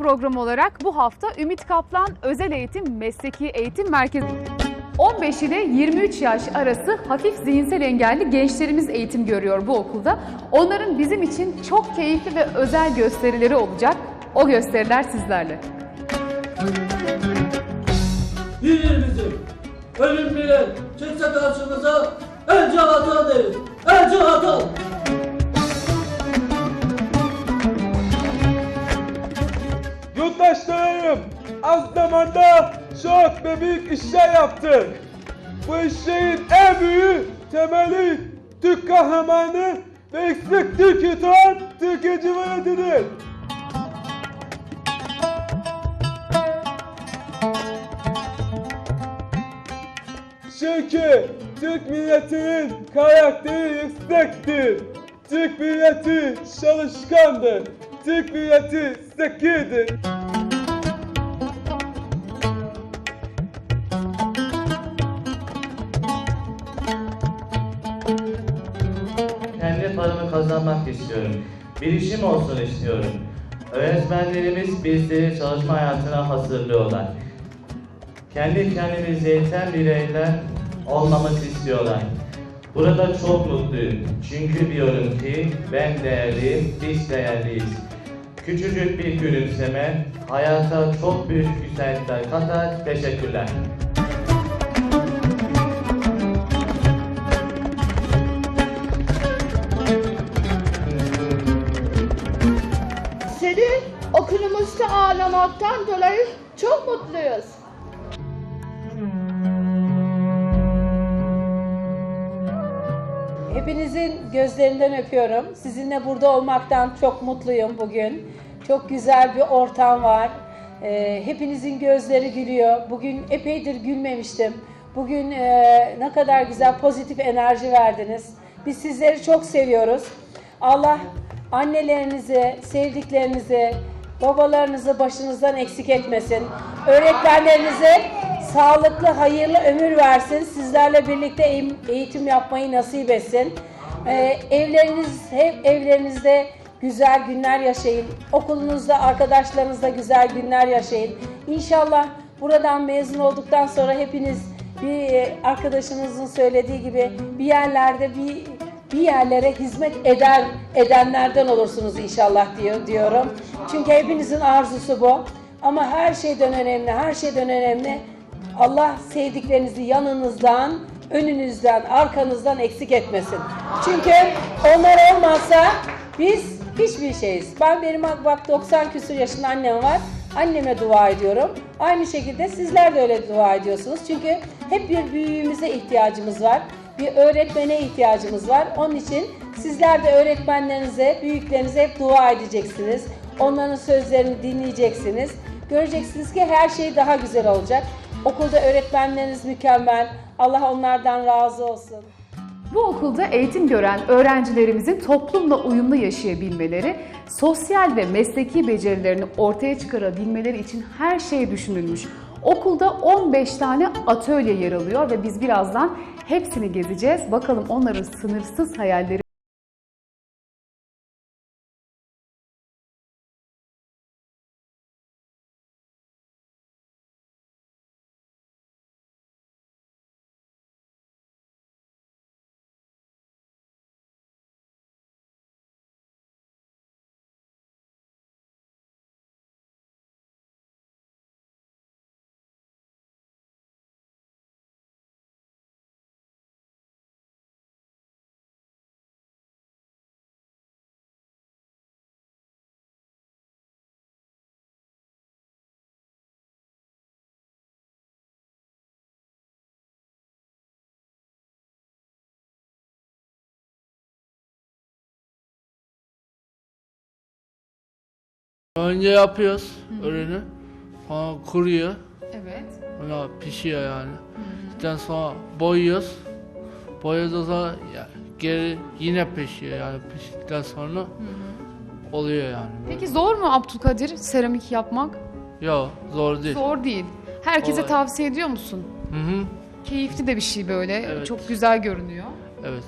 ilgili program olarak bu hafta Ümit Kaplan Özel Eğitim Mesleki Eğitim Merkezi 15 ile 23 yaş arası hafif zihinsel engelli gençlerimiz eğitim görüyor bu okulda. Onların bizim için çok keyifli ve özel gösterileri olacak. O gösteriler sizlerle. Bir bizim ölüm bile çıksa karşımıza önce hata deriz. Önce hata. Yurttaşlarım az zamanda çok ve büyük işler yaptık. Bu işlerin en büyüğü temeli Türk kahramanı ve eksik Türk tutan Türkiye Cumhuriyeti'dir. Çünkü Türk milletinin karakteri yüksektir. Türk milleti çalışkandır. Türk milleti zekidir. Kazanmak istiyorum. Bir işim olsun istiyorum. Öğretmenlerimiz bizleri çalışma hayatına hazırlıyorlar. Kendi kendimize yeten bireyler olmamızı istiyorlar. Burada çok mutluyum. Çünkü biliyorum ki ben değerliyim, biz değerliyiz. Küçücük bir gülümseme hayata çok büyük güzellikler katar. Teşekkürler. Ağırlamaktan dolayı çok mutluyuz. Hepinizin gözlerinden öpüyorum. Sizinle burada olmaktan çok mutluyum bugün. Çok güzel bir ortam var. Ee, hepinizin gözleri gülüyor. Bugün epeydir gülmemiştim. Bugün e, ne kadar güzel pozitif enerji verdiniz. Biz sizleri çok seviyoruz. Allah annelerinizi, sevdiklerinizi, babalarınızı başınızdan eksik etmesin. Öğretmenlerinize sağlıklı, hayırlı ömür versin. Sizlerle birlikte eğitim yapmayı nasip etsin. Ee, evleriniz, hep evlerinizde güzel günler yaşayın. Okulunuzda, arkadaşlarınızla güzel günler yaşayın. İnşallah buradan mezun olduktan sonra hepiniz bir e, arkadaşımızın söylediği gibi bir yerlerde bir bir yerlere hizmet eder edenlerden olursunuz inşallah diyor diyorum. Çünkü hepinizin arzusu bu. Ama her şeyden önemli, her şeyden önemli Allah sevdiklerinizi yanınızdan, önünüzden, arkanızdan eksik etmesin. Çünkü onlar olmazsa biz hiçbir şeyiz. Ben benim bak 90 küsur yaşında annem var. Anneme dua ediyorum. Aynı şekilde sizler de öyle dua ediyorsunuz. Çünkü hep bir büyüğümüze ihtiyacımız var. Bir öğretmene ihtiyacımız var. Onun için sizler de öğretmenlerinize, büyüklerinize hep dua edeceksiniz. Onların sözlerini dinleyeceksiniz. Göreceksiniz ki her şey daha güzel olacak. Okulda öğretmenleriniz mükemmel. Allah onlardan razı olsun. Bu okulda eğitim gören öğrencilerimizin toplumla uyumlu yaşayabilmeleri, sosyal ve mesleki becerilerini ortaya çıkarabilmeleri için her şey düşünülmüş. Okulda 15 tane atölye yer alıyor ve biz birazdan hepsini gezeceğiz. Bakalım onların sınırsız hayalleri Önce yapıyoruz ürünü. Sonra kuruyor. Evet. Sonra pişiyor yani. Ondan sonra boyuyoruz. Boyadıktan sonra ya- geri yine pişiyor yani piştikten sonra oluyor yani. Peki zor mu Abdülkadir seramik yapmak? Yok zor değil. Zor değil. Herkese Kolay. tavsiye ediyor musun? Hı hı. Keyifli de bir şey böyle. Evet. Çok güzel görünüyor. Evet.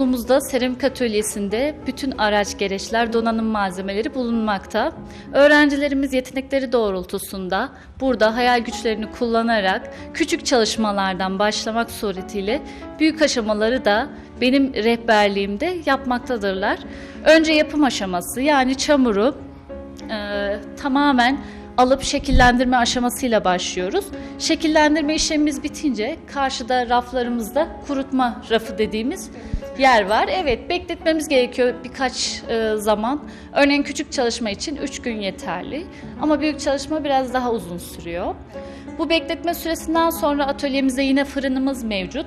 Okul Okulumuzda seramik atölyesinde bütün araç gereçler, donanım malzemeleri bulunmakta. Öğrencilerimiz yetenekleri doğrultusunda burada hayal güçlerini kullanarak küçük çalışmalardan başlamak suretiyle büyük aşamaları da benim rehberliğimde yapmaktadırlar. Önce yapım aşaması yani çamuru e, tamamen alıp şekillendirme aşamasıyla başlıyoruz. Şekillendirme işlemimiz bitince karşıda raflarımızda kurutma rafı dediğimiz yer var. Evet bekletmemiz gerekiyor birkaç e, zaman. Örneğin küçük çalışma için 3 gün yeterli ama büyük çalışma biraz daha uzun sürüyor. Bu bekletme süresinden sonra atölyemizde yine fırınımız mevcut.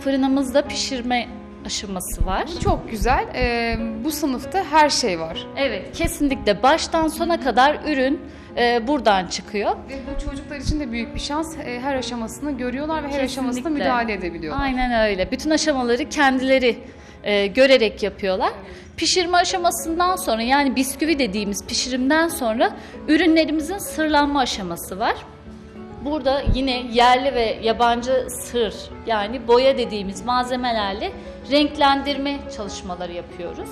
Fırınımızda pişirme aşaması var. Çok güzel. Ee, bu sınıfta her şey var. Evet, kesinlikle baştan sona kadar ürün e, buradan çıkıyor. Ve bu çocuklar için de büyük bir şans. Ee, her aşamasını görüyorlar ve her Kesinlikle. müdahale edebiliyorlar. Aynen öyle. Bütün aşamaları kendileri e, görerek yapıyorlar. Pişirme aşamasından sonra yani bisküvi dediğimiz pişirimden sonra ürünlerimizin sırlanma aşaması var. Burada yine yerli ve yabancı sır yani boya dediğimiz malzemelerle renklendirme çalışmaları yapıyoruz.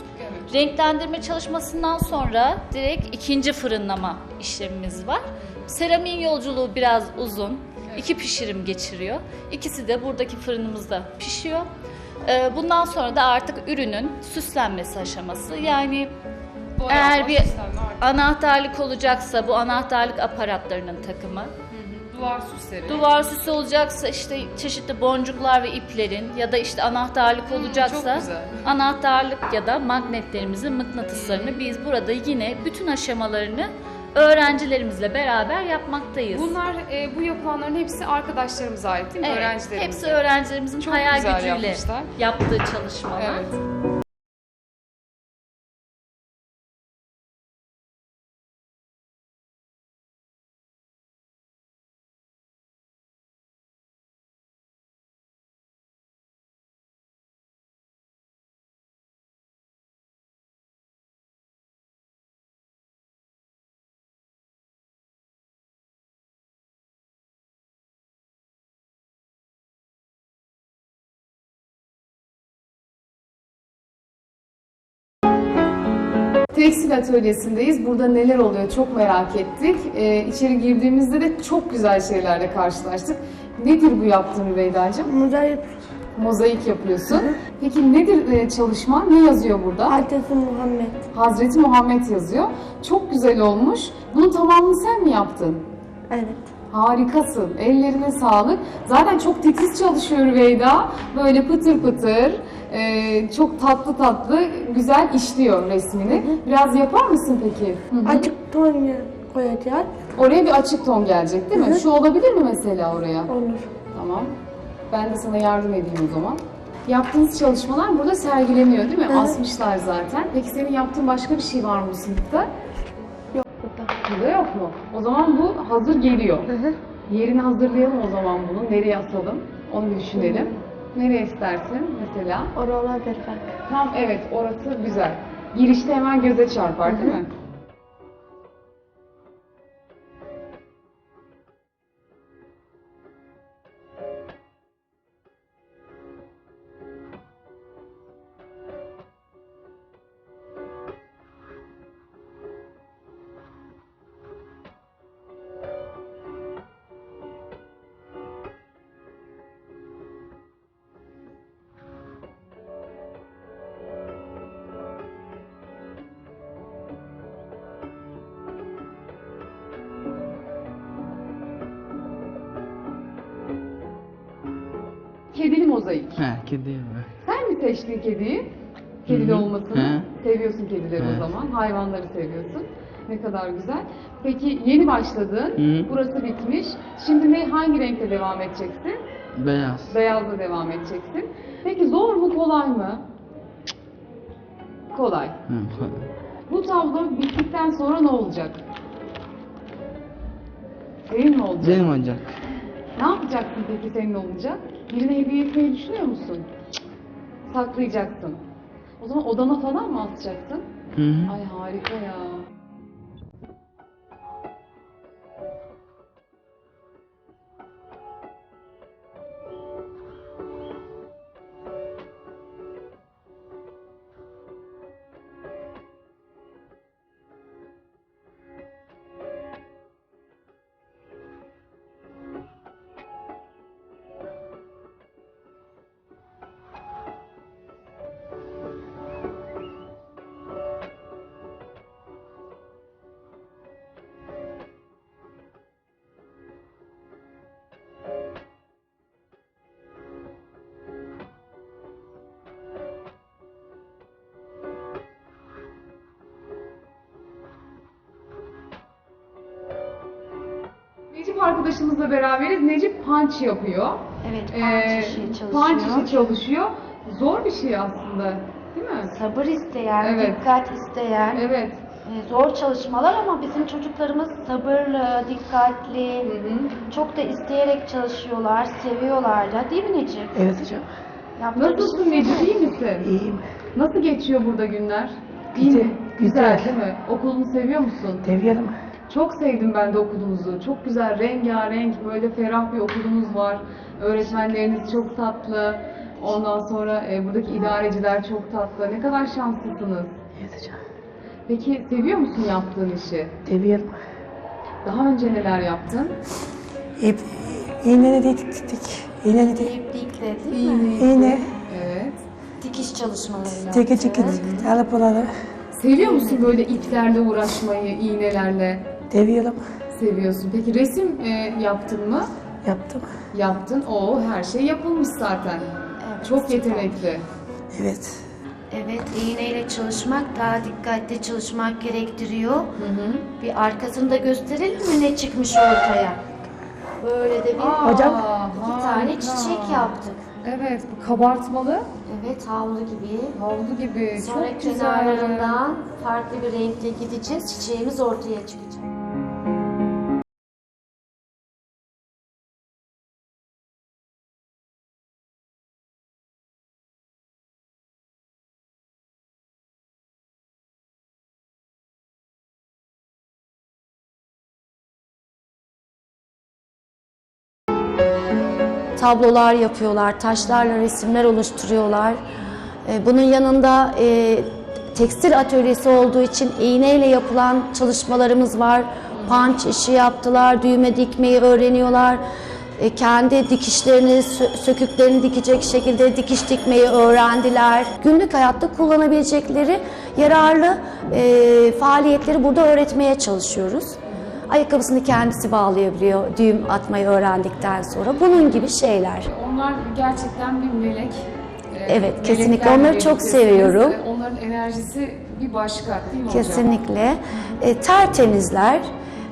Renklendirme çalışmasından sonra direkt ikinci fırınlama işlemimiz var. Seramiğin yolculuğu biraz uzun. İki pişirim geçiriyor. İkisi de buradaki fırınımızda pişiyor. Ee, Bundan sonra da artık ürünün süslenmesi aşaması. Yani Boyama, eğer bir anahtarlık olacaksa bu anahtarlık aparatlarının takımı. Duvar süsleri. Duvar süsü olacaksa işte çeşitli boncuklar ve iplerin ya da işte anahtarlık olacaksa çok güzel. anahtarlık ya da magnetlerimizin mıknatıslarını biz burada yine bütün aşamalarını öğrencilerimizle beraber yapmaktayız. Bunlar e, bu yapılanların hepsi arkadaşlarımıza ait değil mi? Evet, Öğrencilerimize. hepsi öğrencilerimizin Çok hayal güzel gücüyle yapmışlar. yaptığı çalışmalar. Evet. Tekstil atölyesindeyiz. Burada neler oluyor çok merak ettik. Ee, içeri girdiğimizde de çok güzel şeylerle karşılaştık. Nedir bu yaptığın Rüveyda'cığım? Mozaik Mozaik yapıyorsun. Peki nedir e, çalışma? Ne yazıyor burada? Hazreti Muhammed. Hazreti Muhammed yazıyor. Çok güzel olmuş. Bunun tamamını sen mi yaptın? Evet. Harikasın. Ellerine sağlık. Zaten çok titiz çalışıyor Rüveyda. Böyle pıtır pıtır, e, çok tatlı tatlı, güzel işliyor resmini. Biraz yapar mısın peki? Hı hı. Açık ton koyacağız. Oraya bir açık ton gelecek değil mi? Şu olabilir mi mesela oraya? Olur. Tamam. Ben de sana yardım edeyim o zaman. Yaptığınız çalışmalar burada sergileniyor değil mi? Evet. Asmışlar zaten. Peki senin yaptığın başka bir şey var mı sınıfta? Yok burada. Burada yok mu? O zaman bu hazır geliyor. Hı hı. Yerini hazırlayalım o zaman bunu. Nereye asalım? Onu bir düşünelim. Nereye istersin mesela? Oralar bak. Tam evet orası güzel. Girişte hemen göze çarpar değil mi? Kedili mozaik. He, kedi. Sen mi seçtin kediyi? Kedili Hı hı. olmasını. Hı. Seviyorsun kedileri o Evet. zaman. Hayvanları seviyorsun. Ne kadar güzel. Peki yeni başladın. Hı. Burası bitmiş. Şimdi ne hangi renkte devam edeceksin? Beyaz. Beyazla devam edeceksin. Peki zor mu kolay mı? Kolay. Hı, Bu tablo bittikten sonra ne olacak? Senin mi olacak? Benim olacak. Ne yapacaksın peki senin olunca? Birine hediye etmeyi düşünüyor musun? Saklayacaksın. O zaman odana falan mı asacaksın? Hı hı. Ay harika ya. Arkadaşımızla beraberiz. Necip punch yapıyor. Evet, Ee, punch işi çalışıyor. punch işi çalışıyor. Zor bir şey aslında. Değil mi? Sabır isteyen, Evet. dikkat isteyen, Evet. e, zor çalışmalar ama bizim çocuklarımız sabırlı, dikkatli, çok da isteyerek çalışıyorlar, seviyorlar da değil mi Necip? Evet hocam. Yaptığı Nasılsın Necip? iyi misin? İyiyim. Nasıl geçiyor burada günler? İyi Güzel, mi? güzel. değil mi? Okulunu seviyor musun? Seviyorum. Çok sevdim ben de okulumuzu. Çok güzel, rengarenk, böyle ferah bir okulumuz var. Öğretmenleriniz çok tatlı. Ondan sonra e, buradaki idareciler çok tatlı. Ne kadar şanslısınız. Hocam. Peki seviyor musun yaptığın işi? Seviyorum. Daha önce neler yaptın? Hep iğneni de diktik. İğneni de. İplikle değil mi? İğne. Evet. Dikiş çalışmaları yaptık. Teke teke alıpları. Seviyor musun böyle iplerle uğraşmayı, iğnelerle? Seviyorum. Seviyorsun. Peki resim e, yaptın mı? Yaptım. Yaptın. O her şey yapılmış zaten. Evet, Çok yetenekli. Evet. Evet, iğneyle çalışmak daha dikkatli çalışmak gerektiriyor. Bir arkasını da gösterelim mi ne çıkmış ortaya? Böyle de bir Hocam. iki tane çiçek yaptık. Evet, bu kabartmalı. Evet, havlu gibi. Havlu gibi. Sonra Çok güzel. kenarlarından farklı bir renkle gideceğiz. Çiçeğimiz ortaya çıkacak. Tablolar yapıyorlar, taşlarla resimler oluşturuyorlar. E, Bunun yanında e, tekstil atölyesi olduğu için iğneyle yapılan çalışmalarımız var. Punch işi yaptılar, düğme dikmeyi öğreniyorlar. E, Kendi dikişlerini, sö- söküklerini dikecek şekilde dikiş dikmeyi öğrendiler. Günlük hayatta kullanabilecekleri yararlı faaliyetleri burada öğretmeye çalışıyoruz. Ayakkabısını kendisi bağlayabiliyor düğüm atmayı öğrendikten sonra. Bunun gibi şeyler. Onlar gerçekten bir melek. Ee, Evet, kesinlikle. meleklerle Onları çok seviyorum. Onların enerjisi bir başka değil mi hocam? Kesinlikle. E, tertemizler.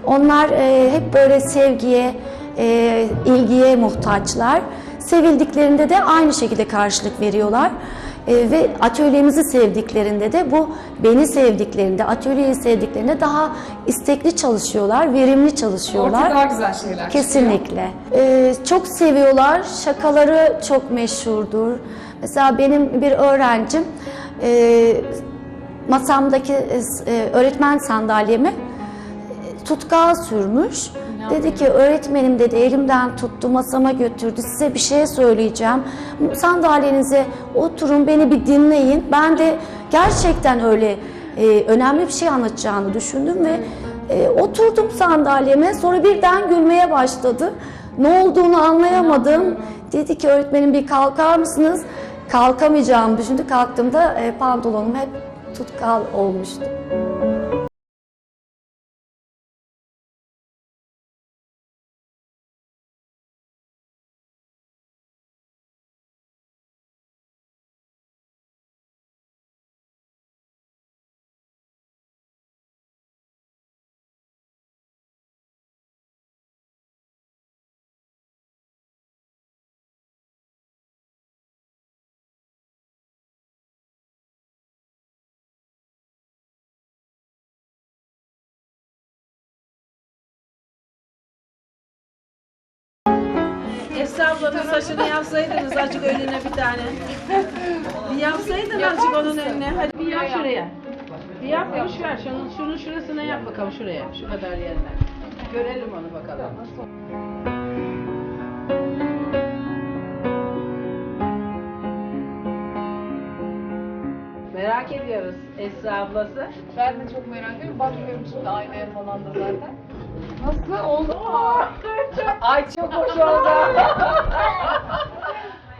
Onlar e, hep böyle sevgiye, e, ilgiye muhtaçlar. Sevildiklerinde de aynı şekilde karşılık veriyorlar. E, ve atölyemizi sevdiklerinde de bu beni sevdiklerinde, atölyeyi sevdiklerinde daha istekli çalışıyorlar, verimli çalışıyorlar. Ortaya daha güzel şeyler. Kesinlikle. Ee, çok seviyorlar. Şakaları çok meşhurdur. Mesela benim bir öğrencim e, masamdaki e, öğretmen sandalyeme e, tutkal sürmüş. Dedi ki öğretmenim dedi elimden tuttu masama götürdü size bir şey söyleyeceğim. Sandalyenize oturun beni bir dinleyin. Ben de gerçekten öyle e, önemli bir şey anlatacağını düşündüm ve e, oturdum sandalyeme sonra birden gülmeye başladı. Ne olduğunu anlayamadım. Dedi ki öğretmenim bir kalkar mısınız? Kalkamayacağımı düşündü. Kalktığımda e, pantolonum hep tutkal olmuştu. Esra ablanın saçını yapsaydınız azıcık önüne bir tane. Bir yapsaydın azıcık onun önüne. Hadi bir yap şuraya. Bir yap boş ver. Şunun, şunun şurasına yap bakalım şuraya. Şu kadar yerine. Görelim onu bakalım. Merak ediyoruz Esra ablası. Ben de çok merak ediyorum. Bakmıyorum şimdi aynaya falan da zaten. Nasıl oldu mu? Ay çok hoş oldu.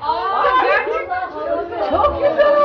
Aa, gerçekten çok güzel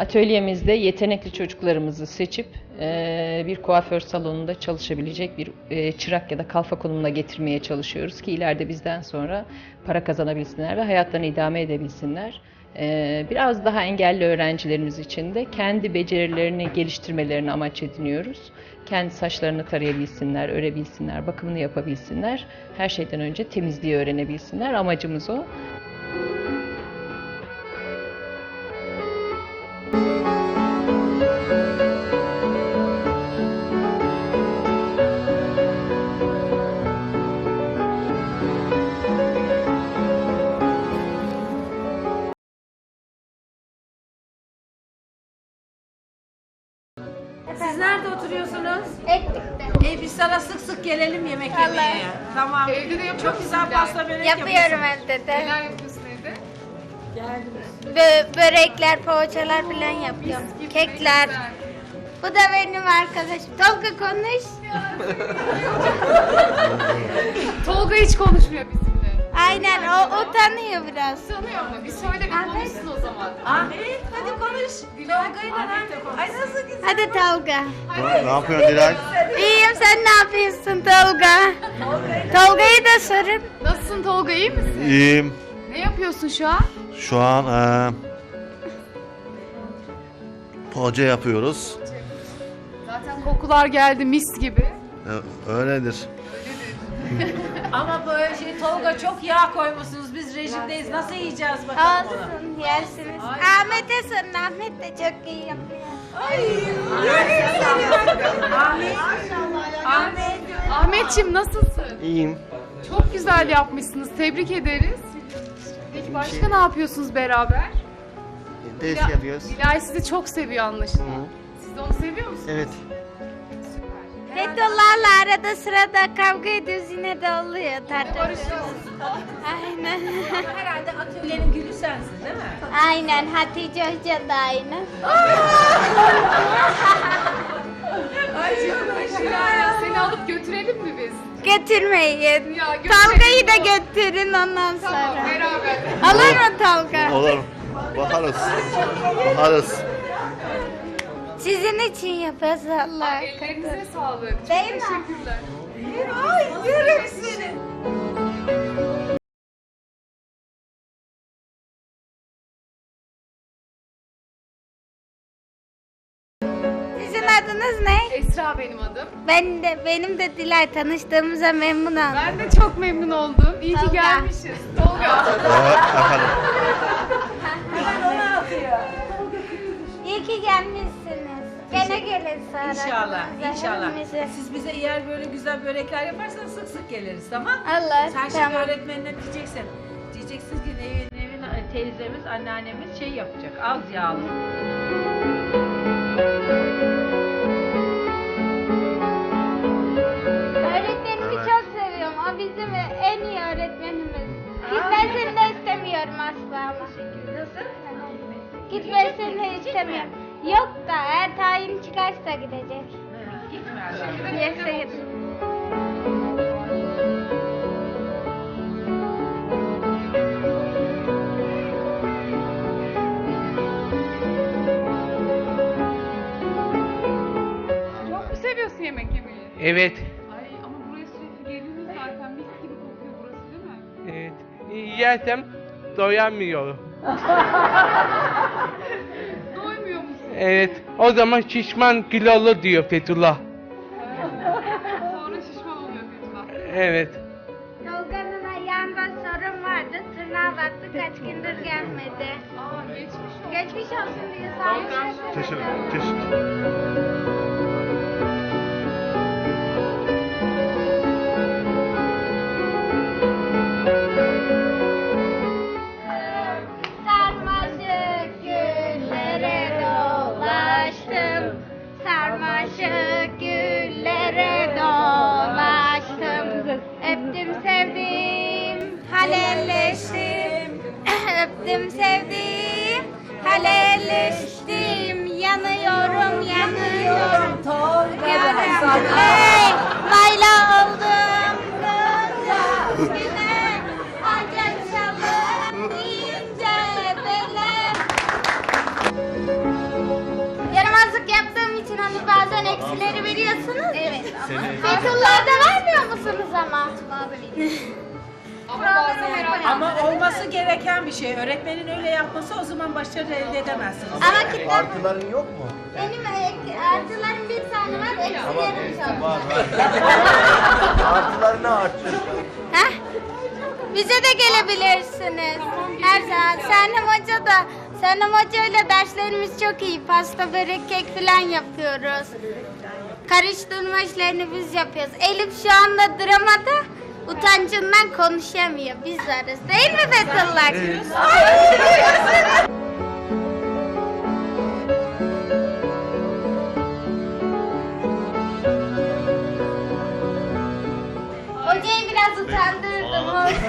atölyemizde yetenekli çocuklarımızı seçip e, bir kuaför salonunda çalışabilecek bir e, çırak ya da kalfa konumuna getirmeye çalışıyoruz ki ileride bizden sonra para kazanabilsinler ve hayatlarını idame edebilsinler. E, Biraz daha engelli öğrencilerimiz için de kendi becerilerini geliştirmelerini amaç ediniyoruz. Kendi saçlarını tarayabilsinler, örebilsinler, bakımını yapabilsinler. Her şeyden önce temizliği öğrenebilsinler. Amacımız o. Bilal? pasta börek Yapıyorum yapıyorsun. evde de. Neler yapıyorsun evde? Bö- börekler, poğaçalar falan yapıyorum. Kekler. Bu da benim arkadaşım. Tolga konuş. Tolga hiç konuşmuyor bizimle. Aynen o utanıyor biraz. Sanıyor mu? Bir söyle bir konuşsun o zaman. Ahmet hadi konuş. Ahmet. Ay nasıl güzel. Hadi Tolga. Ne yapıyorsun Dilay? İyiyim sen ne yapıyorsun Tolga? Tolga'yı da sorun. Nasılsın Tolga iyi misin? İyiyim. Ne yapıyorsun şu an? Şu an eee poğaça yapıyoruz. Zaten kokular geldi mis gibi. E, öyledir. Ama böyle şey Tolga çok yağ koymuşsunuz. Biz rejimdeyiz. Nasıl yiyeceğiz bakalım onu? Olsun yersiniz. Ahmet'e sorun. Ahmet de çok iyi yapıyor. Ahmet. Ahmet. Ahmetçim nasılsın? İyiyim. Çok güzel yapmışsınız. Tebrik ederiz. Peki başka ne yapıyorsunuz beraber? Ders yapıyoruz. Dilay sizi çok seviyor anlaşılan. Siz de onu seviyor musunuz? Evet. Fethullah'la arada sırada kavga ediyoruz yine de oluyor tartışıyoruz. Aynen. Herhalde atölyenin gülü sensin değil mi? Aynen Hatice Hoca da aynı. Ay canım Şiraya seni alıp götürelim mi biz? Götürmeyin. Ya, götürelim. Tolga'yı da götürün ondan Tamam sonra. beraber. Olur mu Tolga? Olur. Bakarız. Bakarız. Sizin için yapıyoruz Allah. Ellerinize sağlık. Çok Değil mi? teşekkürler. Ay yerim seni. Sizin adınız ne? Esra benim adım. Ben de benim de Dilay tanıştığımıza memnun oldum. Ben de çok memnun oldum. İyi ki Tolga. gelmişiz. Tolga. İyi ki gelmişsiniz. Gene gelin sonra. İnşallah, Bize, inşallah. hepimize. Siz bize eğer böyle güzel börekler yaparsanız sık sık geliriz tamam? Allah Sen şimdi tamam. öğretmenine diyeceksin. Diyeceksiniz ki Nevin, Nevin teyzemiz, anneannemiz şey yapacak. Az yağlı. Öğretmenimi Evet. çok seviyorum. O bizim en iyi öğretmenimiz. Gitmesini de istemiyorum asla ama. Nasıl? Gitmesini de istemiyorum. Yok da eğer tayin çıkarsa gidecek. Gitme. Yoksa gidecek. Çok mu seviyorsun yemek yemeyi? Evet. Ay ama buraya sürekli geliyoruz zaten. Mis gibi kokuyor burası değil mi? Evet. Yersem doyamıyorum. Evet. O zaman şişman kilolu diyor Fethullah. Sonra şişman oluyor Fethullah. Evet. Tolga'nın ayağında sorun vardı. Tırnağa baktı kaç gündür gelmedi. Aa geçmiş olsun. Geçmiş olsun diye sağ olun. Teşekkür, teşekkür. Sarmaşık Sevdim sevdim. Helalleştim Yanıyorum yanıyorum. Tolga'dan Hey bayla oldum. Kızım güzel Ancak çalın deyince böyle Yaramazlık yaptığım için hani bazen eksileri veriyorsunuz Evet. Ama Okullarda vermiyor musunuz ama? Bazen veriyorum. Ama olması gereken bir şey. Öğretmenin öyle yapması o zaman başarı elde edemezsiniz. Ama kitap Artıların yok mu? benim e- artılarım bir tane var, eksilerim çok. Var var. Artılarını artır. Heh. Bize de gelebilirsiniz. Her zaman. Senem Hoca da Senem Hoca ile derslerimiz çok iyi. Pasta, börek, kek falan yapıyoruz. Karıştırma işlerini biz yapıyoruz. Elif şu anda dramada utancından konuşamıyor. Biz varız. Değil mi Fethullah? Hocayı biraz utandırdım.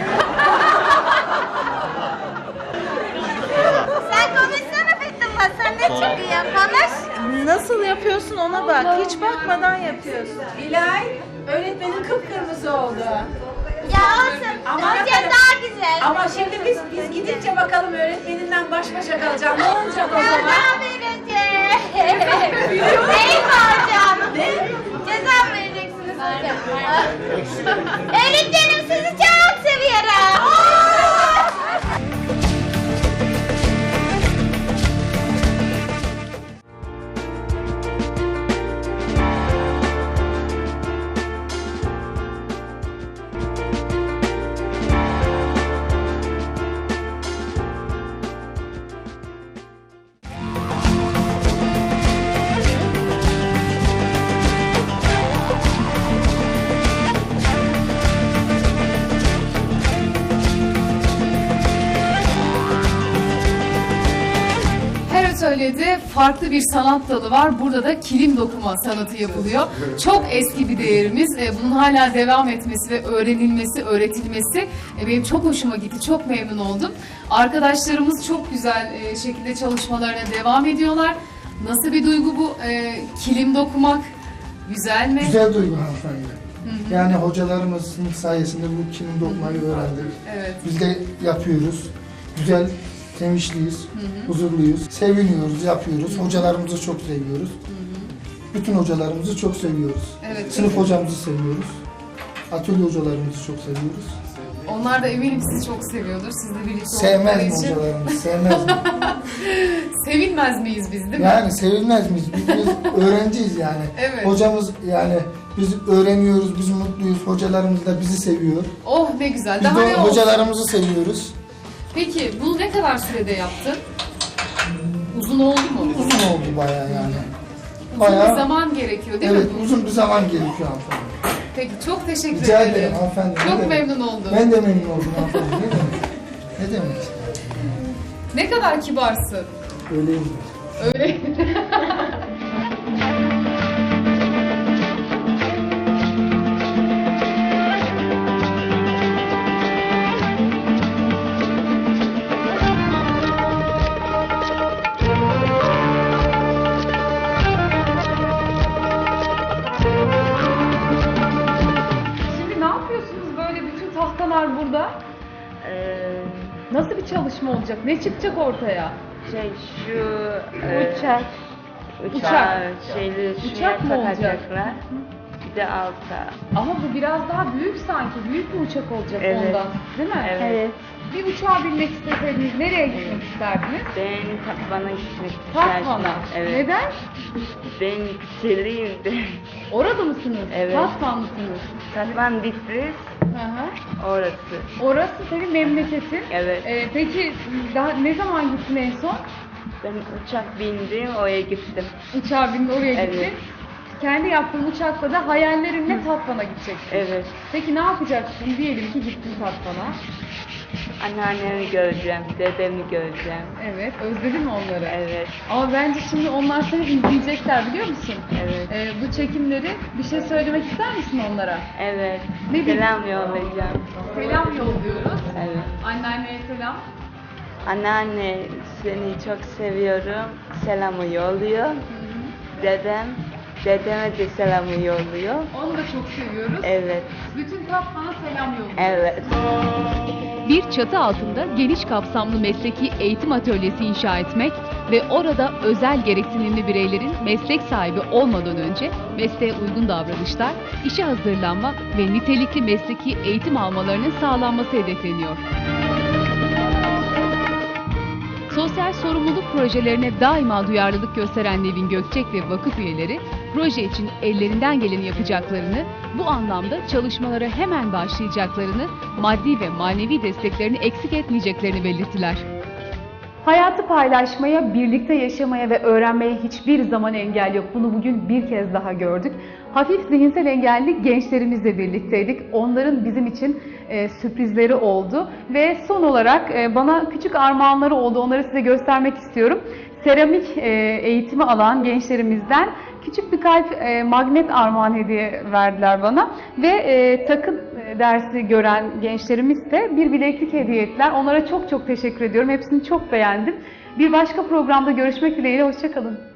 Sen konuşsana Fethullah. Sen çok iyi konuş. Nasıl yapıyorsun ona bak. Hiç bakmadan yapıyorsun. İlay, öğretmenin kıpkırmızı oldu. Ya olsun. Ama- Hoca daha güzel. Ama şimdi biz biz gidince bakalım öğretmeninden baş başa kalacağım. Ne olacak o Ceza zaman? vereceğim. Değil mi hocam? Ceza vereceksiniz hocam. Farklı bir sanat dalı var. Burada da kilim dokuma sanatı yapılıyor. Çok eski bir değerimiz. E, Bunun hala devam etmesi ve öğrenilmesi, öğretilmesi e, benim çok hoşuma gitti. Çok memnun oldum. Arkadaşlarımız çok güzel e, şekilde çalışmalarına devam ediyorlar. Nasıl bir duygu bu? E, Kilim dokumak güzel mi? Güzel duygu hanımefendi. Yani hocalarımızın sayesinde bu kilim dokmayı öğrendik. Evet. Biz de yapıyoruz. Güzel, sevinçliyiz, huzurluyuz. Seviniyoruz, yapıyoruz. Hocalarımızı çok seviyoruz. Bütün hocalarımızı çok seviyoruz. Evet. Sınıf hocamızı seviyoruz. Atölye hocalarımızı çok seviyoruz. Onlar da eminim sizi çok seviyordur. Sizle birlikte Sevmez mi için. hocalarımız? Sevmez mi? Sevinmez miyiz biz değil mi? Yani sevilmez miyiz? Biz, biz öğrenciyiz yani. Evet. Hocamız yani biz öğreniyoruz, biz mutluyuz. Hocalarımız da bizi seviyor. Oh ne güzel. Biz Daha de ne olsun? hocalarımızı seviyoruz. Peki bunu ne kadar sürede yaptın? Uzun oldu mu? Uzun oldu bayağı yani. Uzun Bayağı- bir zaman gerekiyor değil evet, mi? uzun bir zaman gerekiyor hanımefendi. Peki çok teşekkür Rica ederim. ederim hanımefendi. ne Çok demek? memnun oldum. Ben de memnun oldum hanımefendi. Ne demek? Ne demek? Ne kadar kibarsın. Öyleyim. Öyle. olacak? Ne çıkacak ortaya? Şey şu e, Uçak. uçağı şeyli şuraya Uçak mı olacak? takacaklar. Bir de alta. Ama bu biraz daha büyük sanki. Büyük bir uçak olacak Evet. ondan. Değil mi? Evet. Bir uçağa binmek isteseydiniz nereye gitmek isterdiniz? Ben Tatvan'a gitmek Tatvan'a. Evet. Neden? Ben Çeliyim de. Orada mısınız? Evet. Tatvanlısınız. Tatvan Bitlis Hı. orası. Orası senin memleketin. Evet. Ee, peki daha ne zaman gittin en son? Ben uçak bindim oraya gittim. Uçağa bindin oraya Evet. gittin. Kendi yaptığın uçakla da hayallerinle Tatvan'a gideceksin. Evet. Peki ne yapacaksın? Diyelim ki gittin Tatvan'a. Anneannemi göreceğim, dedemi göreceğim. Evet. Özledin mi onları? Evet. Ama bence şimdi onlar seni izleyecekler biliyor musun? Evet. Ee, bu çekimleri bir şey söylemek ister misin onlara? Evet. Ne. Selam yollayacağım. Selam yolluyoruz. Evet. Anneanneye selam. Anneanne seni çok seviyorum. Selamı yolluyor. Dedem Dedeme de selamı yolluyor. Onu da çok seviyoruz. Evet, Bütün kat sana selam yolluyor. evet. Bir çatı altında geniş kapsamlı mesleki eğitim atölyesi inşa etmek ve orada özel gereksinimli bireylerin meslek sahibi olmadan önce mesleğe uygun davranışlar, işe hazırlanma ve nitelikli mesleki eğitim almalarının sağlanması hedefleniyor. Sosyal sorumluluk projelerine daima duyarlılık gösteren Nevin Gökçek ve vakıf üyeleri proje için ellerinden geleni yapacaklarını, bu anlamda çalışmalara hemen başlayacaklarını, maddi ve manevi desteklerini eksik etmeyeceklerini belirttiler. Hayatı paylaşmaya, birlikte yaşamaya ve öğrenmeye hiçbir zaman engel yok. Bunu bugün bir kez daha gördük. Hafif zihinsel engelli gençlerimizle birlikteydik. Onların bizim için e, sürprizleri oldu. Ve son olarak e, bana küçük armağanları oldu. Onları size göstermek istiyorum. Seramik e, eğitimi alan gençlerimizden küçük bir kalp e, magnet armağan hediye verdiler bana. Ve e, takım e, dersi gören gençlerimiz de bir bileklik hediye ettiler. Onlara çok çok teşekkür ediyorum. Hepsini çok beğendim. Bir başka programda görüşmek dileğiyle. Hoşçakalın.